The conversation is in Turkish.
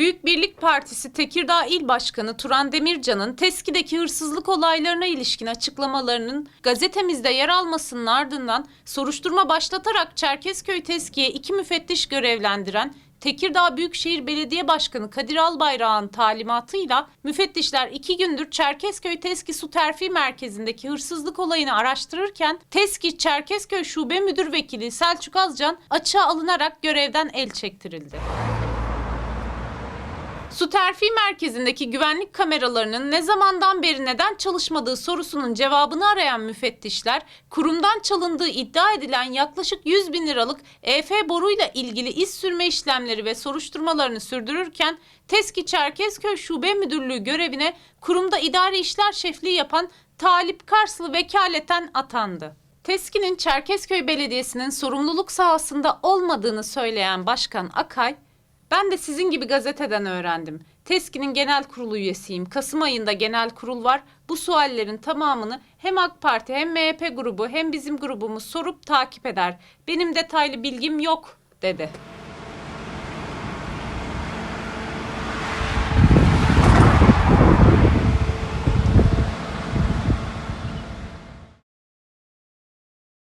Büyük Birlik Partisi Tekirdağ İl Başkanı Turan Demircan'ın TESKİ'deki hırsızlık olaylarına ilişkin açıklamalarının gazetemizde yer almasının ardından soruşturma başlatarak Çerkezköy TESKİ'ye iki müfettiş görevlendiren Tekirdağ Büyükşehir Belediye Başkanı Kadir Albayrak'ın talimatıyla müfettişler iki gündür Çerkezköy TESKİ Su Terfi Merkezi'ndeki hırsızlık olayını araştırırken TESKİ Çerkezköy Şube Müdür Vekili Selçuk Azcan açığa alınarak görevden el çektirildi. Su terfi merkezindeki güvenlik kameralarının ne zamandan beri neden çalışmadığı sorusunun cevabını arayan müfettişler, kurumdan çalındığı iddia edilen yaklaşık 100 bin liralık EF boruyla ilgili iz sürme işlemleri ve soruşturmalarını sürdürürken, TESKİ Çerkezköy Şube Müdürlüğü görevine kurumda idari işler şefliği yapan Talip Karslı vekaleten atandı. TESKİ'nin Çerkezköy Belediyesi'nin sorumluluk sahasında olmadığını söyleyen Başkan Akay, ben de sizin gibi gazeteden öğrendim. TESKİ'nin genel kurulu üyesiyim. Kasım ayında genel kurul var. Bu suallerin tamamını hem AK Parti hem MHP grubu hem bizim grubumuz sorup takip eder. Benim detaylı bilgim yok dedi.